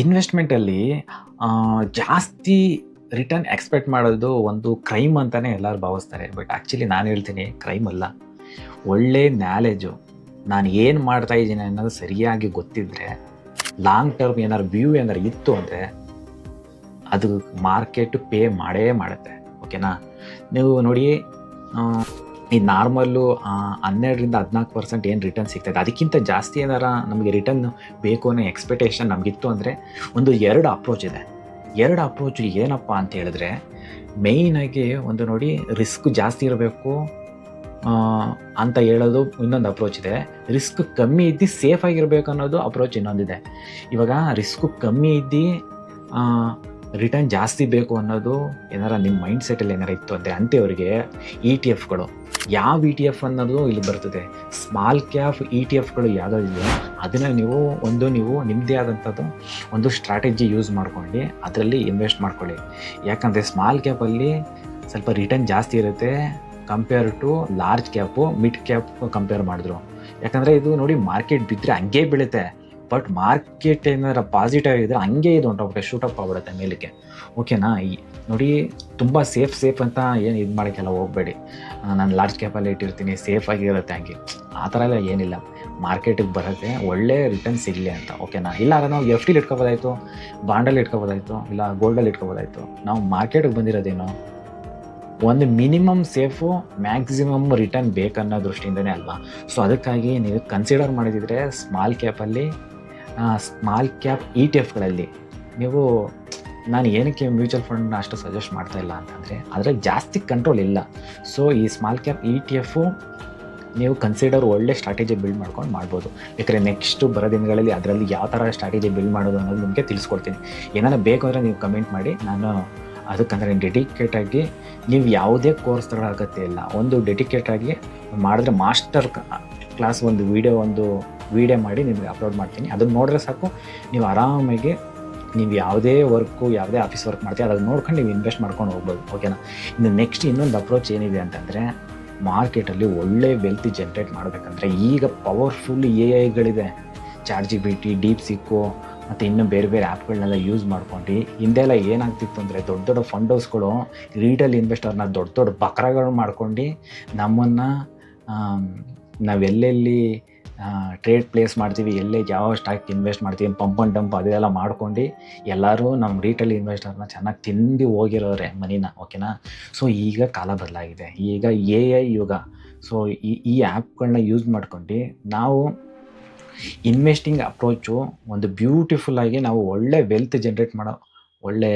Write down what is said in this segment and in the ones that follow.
ಇನ್ವೆಸ್ಟ್ಮೆಂಟಲ್ಲಿ ಜಾಸ್ತಿ return expect ಮಾಡೋದು ಒಂದು ಕ್ರೈಮ್ ಅಂತಲೇ ಎಲ್ಲರೂ ಭಾವಿಸ್ತಾರೆ. ಬಟ್ ಆ್ಯಕ್ಚುಲಿ ನಾನು ಹೇಳ್ತೀನಿ ಕ್ರೈಮ್ ಅಲ್ಲ. ಒಳ್ಳೆ ನಾಲೆಜು ನಾನು ಏನು ಮಾಡ್ತಾ ಇದ್ದೀನಿ ಅನ್ನೋದು ಸರಿಯಾಗಿ ಗೊತ್ತಿದ್ದರೆ ಲಾಂಗ್ ಟರ್ಮ್ ಏನಾದ್ರು ವ್ಯೂ ಏನಾರು ಇತ್ತು ಅಂದರೆ, ಅದು ಮಾರ್ಕೆಟ್ ಪೇ ಮಾಡೇ ಮಾಡುತ್ತೆ. ಓಕೆನಾ ನೀವು ನೋಡಿ ಈ ನಾರ್ಮಲ್ಲು ಹನ್ನೆರಡರಿಂದ ಹದಿನಾಲ್ಕು ಪರ್ಸೆಂಟ್ ಏನು ರಿಟರ್ನ್ ಸಿಗ್ತದೆ ಅದಕ್ಕಿಂತ ಜಾಸ್ತಿ ಏನಾರ ನಮಗೆ ರಿಟರ್ನ್ ಬೇಕು ಅನ್ನೋ ಎಕ್ಸ್ಪೆಕ್ಟೇಷನ್ ನಮಗಿತ್ತು ಅಂದರೆ ಒಂದು ಎರಡು ಅಪ್ರೋಚ್ ಇದೆ. ಎರಡು ಅಪ್ರೋಚ್ ಏನಪ್ಪ ಅಂತ ಹೇಳಿದ್ರೆ ಮೇಯ್ನಾಗಿ ಒಂದು ನೋಡಿ ರಿಸ್ಕ್ ಜಾಸ್ತಿ ಇರಬೇಕು ಅಂತ ಹೇಳೋದು ಇನ್ನೊಂದು ಅಪ್ರೋಚ್ ಇದೆ. ರಿಸ್ಕ್ ಕಮ್ಮಿ ಇದ್ದು ಸೇಫ್ ಆಗಿರಬೇಕು ಅನ್ನೋದು ಅಪ್ರೋಚ್ ಇನ್ನೊಂದಿದೆ. ಇವಾಗ ರಿಸ್ಕ್ ಕಮ್ಮಿ ಇದ್ದು ರಿಟರ್ನ್ ಜಾಸ್ತಿ ಬೇಕು ಅನ್ನೋದು ಏನಾರ ನಿಮ್ಮ ಮೈಂಡ್ ಸೆಟಲ್ಲಿ ಏನಾರ ಇತ್ತು ಅಂತೆ ಅಂತೆ ಅವರಿಗೆ ಇ ಟಿ ಎಫ್ಗಳು ಯಾವ ಇ ಟಿ ಎಫ್ ಅನ್ನೋದು ಇಲ್ಲಿ ಬರ್ತದೆ? ಸ್ಮಾಲ್ ಕ್ಯಾಪ್ ಇ ಟಿ ಎಫ್ಗಳು ಯಾವುದಿದೆಯೋ ಅದನ್ನು ನೀವು ಒಂದು ನೀವು ನಿಮ್ಮದೇ ಆದಂಥದ್ದು ಒಂದು ಸ್ಟ್ರಾಟಜಿ ಯೂಸ್ ಮಾಡ್ಕೊಂಡು ಅದರಲ್ಲಿ ಇನ್ವೆಸ್ಟ್ ಮಾಡ್ಕೊಳ್ಳಿ. ಯಾಕಂದರೆ ಸ್ಮಾಲ್ ಕ್ಯಾಪಲ್ಲಿ ಸ್ವಲ್ಪ ರಿಟರ್ನ್ ಜಾಸ್ತಿ ಇರುತ್ತೆ compare to large cap mid cap compare ಮಾಡಿದ್ರು. ಯಾಕಂದರೆ ಇದು ನೋಡಿ ಮಾರ್ಕೆಟ್ ಬಿದ್ದರೆ ಹಂಗೆ ಬೀಳುತ್ತೆ. ಬಟ್ ಮಾರ್ಕೆಟ್ ಏನಾರ ಪಾಸಿಟಿವ್ ಆಗಿದ್ರೆ ಹಂಗೆ ಇದು ಶೂಟ್ ಅಪ್ ಆಗ್ಬಿಡುತ್ತೆ ಮೇಲಕ್ಕೆ. ಓಕೆನಾ ಈ ನೋಡಿ ತುಂಬ ಸೇಫ್ ಸೇಫ್ ಅಂತ ಏನು ಇದು ಮಾಡೋಕ್ಕೆಲ್ಲ ಹೋಗಬೇಡಿ. ನಾನು ಲಾರ್ಜ್ ಕ್ಯಾಪಲ್ಲಿ ಇಟ್ಟಿರ್ತೀನಿ ಸೇಫ್ ಆಗಿರುತ್ತೆ ಹಂಗೆ. ಆ ಥರ ಎಲ್ಲ ಏನಿಲ್ಲ. ಮಾರ್ಕೆಟಿಗೆ ಬರೋಕ್ಕೆ ಒಳ್ಳೆ ರಿಟರ್ನ್ ಸಿಗಲಿ ಅಂತ ಓಕೆನಾ ಇಲ್ಲ ನಾವು ಎಫ್ ಟಿಲಿ ಇಟ್ಕೋಬೋದಾಯ್ತು ಬಾಂಡಲ್ಲಿ ಇಟ್ಕೋಬೋದಾಯ್ತು, ಇಲ್ಲ ಗೋಲ್ಡಲ್ಲಿ ಇಟ್ಕೋಬೋದಾಯ್ತು. ನಾವು ಮಾರ್ಕೆಟಿಗೆ ಬಂದಿರೋದೇನು? ಒಂದು ಮಿನಿಮಮ್ ಸೇಫು ಮ್ಯಾಕ್ಸಿಮಮ್ ರಿಟರ್ನ್ ಬೇಕನ್ನೋ ದೃಷ್ಟಿಯಿಂದನೇ ಅಲ್ವಾ? ಸೊ ಅದಕ್ಕಾಗಿ ನೀವು ಕನ್ಸಿಡರ್ ಮಾಡಿದಿದ್ರೆ ಸ್ಮಾಲ್ ಕ್ಯಾಪಲ್ಲಿ ಸ್ಮಾಲ್ ಕ್ಯಾಪ್ ಇ ಟಿ ಎಫ್ಗಳಲ್ಲಿ ನೀವು, ನಾನು ಏನಕ್ಕೆ ಮ್ಯೂಚುವಲ್ ಫಂಡ್ನ ಅಷ್ಟು ಸಜೆಸ್ಟ್ ಮಾಡ್ತಾ ಇಲ್ಲ ಅಂತಂದರೆ, ಅದರಲ್ಲಿ ಜಾಸ್ತಿ ಕಂಟ್ರೋಲ್ ಇಲ್ಲ. ಸೊ ಈ small cap E T F ನೀವು ಕನ್ಸಿಡರ್ ಒಳ್ಳೆ ಸ್ಟ್ರಾಟಜಿ ಬಿಲ್ಡ್ ಮಾಡ್ಕೊಂಡು ಮಾಡ್ಬೋದು. ಯಾಕಂದರೆ ನೆಕ್ಸ್ಟು ಬರೋ ದಿನಗಳಲ್ಲಿ ಅದರಲ್ಲಿ ಯಾವ ಥರ ಸ್ಟ್ರಾಟಜಿ ಬಿಲ್ಡ್ ಮಾಡೋದು ಅನ್ನೋದು ನಿಮಗೆ ತಿಳಿಸ್ಕೊಡ್ತೀನಿ. ಏನಾರ ಬೇಕು ಅಂದರೆ ನೀವು ಕಮೆಂಟ್ ಮಾಡಿ. ನಾನು ಅದಕ್ಕಂದರೆ ಡೆಡಿಕೇಟಾಗಿ ನೀವು ಯಾವುದೇ ಕೋರ್ಸ್ ತಗೊಳ್ಳೋ ಅಗತ್ಯ ಇಲ್ಲ. ಒಂದು ಡೆಡಿಕೇಟಾಗಿ ಮಾಡಿದ್ರೆ ಮಾಸ್ಟರ್ ಕ್ಲಾಸ್ ಒಂದು ವಿಡಿಯೋ ಒಂದು ವಿಡಿಯೋ ಮಾಡಿ ನಿಮಗೆ ಅಪ್ಲೋಡ್ ಮಾಡ್ತೀನಿ. ಅದನ್ನು ನೋಡಿದ್ರೆ ಸಾಕು. ನೀವು ಆರಾಮಾಗಿ ನೀವು ಯಾವುದೇ ವರ್ಕು ಯಾವುದೇ ಆಫೀಸ್ ವರ್ಕ್ ಮಾಡ್ತೀವಿ ಅದನ್ನು ನೋಡ್ಕೊಂಡು ನೀವು ಇನ್ವೆಸ್ಟ್ ಮಾಡ್ಕೊಂಡು ಹೋಗ್ಬೋದು ಓಕೆನಾ ಇನ್ನು ನೆಕ್ಸ್ಟ್ ಇನ್ನೊಂದು ಅಪ್ರೋಚ್ ಏನಿದೆ ಅಂತಂದರೆ ಮಾರ್ಕೆಟಲ್ಲಿ ಒಳ್ಳೆ ವೆಲ್ತ್ ಜನ್ರೇಟ್ ಮಾಡಬೇಕಂದ್ರೆ ಈಗ ಪವರ್ಫುಲ್ ಎ ಐಗಳಿದೆ ChatGPT DeepSeek ಮತ್ತು ಇನ್ನೂ ಬೇರೆ ಬೇರೆ ಆ್ಯಪ್ಗಳನ್ನೆಲ್ಲ ಯೂಸ್ ಮಾಡ್ಕೊಂಡು ಹಿಂದೆಲ್ಲ ಏನಾಗ್ತಿತ್ತು ಅಂದರೆ ದೊಡ್ಡ ದೊಡ್ಡ ಫಂಡ್ ಹೌಸ್ಗಳು ರೀಟೇಲ್ ಇನ್ವೆಸ್ಟರ್ನ ದೊಡ್ಡ ದೊಡ್ಡ ಬಕ್ರಗಳು ಮಾಡ್ಕೊಂಡು ನಮ್ಮನ್ನು ನಾವೆಲ್ಲೆಲ್ಲಿ ಟ್ರೇಡ್ ಪ್ಲೇಸ್ ಮಾಡ್ತೀವಿ, ಎಲ್ಲೇ ಯಾವ ಸ್ಟಾಕ್ ಇನ್ವೆಸ್ಟ್ ಮಾಡ್ತೀವಿ ಪಂಪ್ ಅಂಡ್ ಡಂಪ್ ಅದೆಲ್ಲ ಮಾಡ್ಕೊಂಡು ಎಲ್ಲರೂ ನಮ್ಮ ರೀಟೇಲ್ ಇನ್ವೆಸ್ಟರ್ನ ಚೆನ್ನಾಗಿ ತಿಂದು ಹೋಗಿರೋರೆ ಮನಿನ ಓಕೆನಾ ಸೊ ಈಗ ಕಾಲ ಬದಲಾಗಿದೆ. ಈಗ ಎ ಐ ಯುಗ. ಸೊ ಈ ಈ ಆ್ಯಪ್ಗಳನ್ನ ಯೂಸ್ ಮಾಡ್ಕೊಂಡು ನಾವು ಇನ್ವೆಸ್ಟಿಂಗ್ ಅಪ್ರೋಚು ಒಂದು ಬ್ಯೂಟಿಫುಲ್ ಆಗಿ ನಾವು ಒಳ್ಳೆ ವೆಲ್ತ್ ಜನ್ರೇಟ್ ಮಾಡೋ ಒಳ್ಳೆ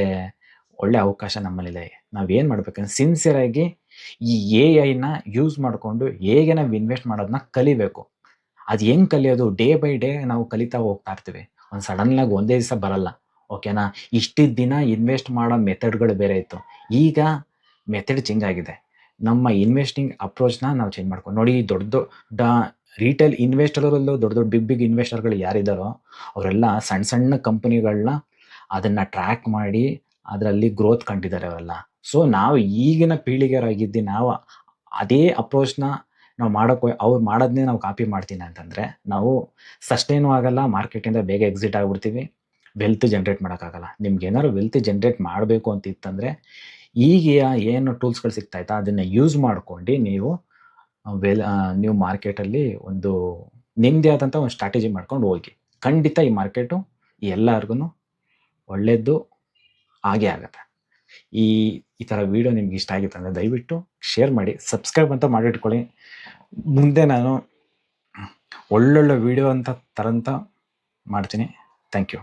ಒಳ್ಳೆ ಅವಕಾಶ ನಮ್ಮಲ್ಲಿದೆ. ನಾವೇನು ಮಾಡ್ಬೇಕಂದ್ರೆ ಸಿನ್ಸಿಯರಾಗಿ ಈ ಎ ಐನ ಯೂಸ್ ಮಾಡಿಕೊಂಡು ಹೇಗೆ ನಾವು ಇನ್ವೆಸ್ಟ್ ಮಾಡೋದನ್ನ ಕಲಿಬೇಕು. ಅದು ಹೆಂಗೆ ಕಲಿಯೋದು? ಡೇ ಬೈ ಡೇ ನಾವು ಕಲಿತಾ ಹೋಗ್ತಾ ಇರ್ತೀವಿ. ಒಂದು ಸಡನ್ನಾಗಿ ಒಂದೇ ದಿವಸ ಬರಲ್ಲ. ಓಕೆನಾ ಇಷ್ಟಿದ್ದ ದಿನ ಇನ್ವೆಸ್ಟ್ ಮಾಡೋ ಮೆಥಡ್ಗಳು ಬೇರೆ ಇತ್ತು. ಈಗ ಮೆಥಡ್ ಚೇಂಜ್ ಆಗಿದೆ. ನಮ್ಮ ಇನ್ವೆಸ್ಟಿಂಗ್ ಅಪ್ರೋಚ್ನ ನಾವು ಚೇಂಜ್ ಮಾಡ್ಕೊಂಡು ನೋಡಿ ದೊಡ್ಡ ದೊಡ್ಡ ರೀಟೇಲ್ ಇನ್ವೆಸ್ಟರಲ್ಲೂ ದೊಡ್ಡ ದೊಡ್ಡ ಬಿಗ್ ಬಿಗ್ ಇನ್ವೆಸ್ಟರ್ಗಳು ಯಾರಿದ್ದಾರೋ ಅವರೆಲ್ಲ ಸಣ್ಣ ಸಣ್ಣ ಕಂಪನಿಗಳನ್ನ ಅದನ್ನು ಟ್ರ್ಯಾಕ್ ಮಾಡಿ ಅದರಲ್ಲಿ ಗ್ರೋತ್ ಕಂಡಿದ್ದಾರೆ ಅವರೆಲ್ಲ. ಸೊ ನಾವು ಈಗಿನ ಪೀಳಿಗೆಯರಾಗಿದ್ದು ನಾವು ಅದೇ ಅಪ್ರೋಚ್ನ ನಾವು ಮಾಡೋಕ್ಕೆ ಅವ್ರು ಮಾಡೋದನ್ನೇ ನಾವು ಕಾಪಿ ಮಾಡ್ತೀನಿ ಅಂತಂದರೆ, ನಾವು ಸಸ್ಟೇನು ಆಗಲ್ಲ ಮಾರ್ಕೆಟಿಂದ ಬೇಗ ಎಕ್ಸಿಟ್ ಆಗಿಬಿಡ್ತೀವಿ. ವೆಲ್ತ್ ಜನ್ರೇಟ್ ಮಾಡೋಕ್ಕಾಗಲ್ಲ ನಿಮ್ಗೆ ಏನಾದ್ರು ವೆಲ್ತ್ ಜನ್ರೇಟ್ ಮಾಡಬೇಕು ಅಂತ ಇತ್ತಂದರೆ, ಈಗ ಏನು ಟೂಲ್ಸ್ಗಳು ಸಿಗ್ತಾಯ್ತಾ ಅದನ್ನು ಯೂಸ್ ಮಾಡ್ಕೊಂಡು ನೀವು ವೆಲ್ ನೀವು ಮಾರ್ಕೆಟಲ್ಲಿ ಒಂದು ನಿಮ್ಮದೇ ಆದಂಥ ಒಂದು ಸ್ಟ್ರಾಟಜಿ ಮಾಡ್ಕೊಂಡು ಹೋಗಿ. ಖಂಡಿತ ಈ ಮಾರ್ಕೆಟು ಎಲ್ಲರಿಗೂ ಒಳ್ಳೆಯದು ಆಗೇ ಆಗುತ್ತೆ. ಈ ಈ ಥರ ವೀಡಿಯೋ ನಿಮ್ಗೆ ಇಷ್ಟ ಆಗಿತ್ತು ಅಂದರೆ ದಯವಿಟ್ಟು ಶೇರ್ ಮಾಡಿ ಸಬ್ಸ್ಕ್ರೈಬ್ ಅಂತ ಮಾಡಿಟ್ಕೊಳ್ಳಿ ಮುಂದೆ ನಾನು ಒಳ್ಳೊಳ್ಳೆ ವೀಡಿಯೋ ಅಂತ ತರಂತ ಮಾಡ್ತೀನಿ. Thank you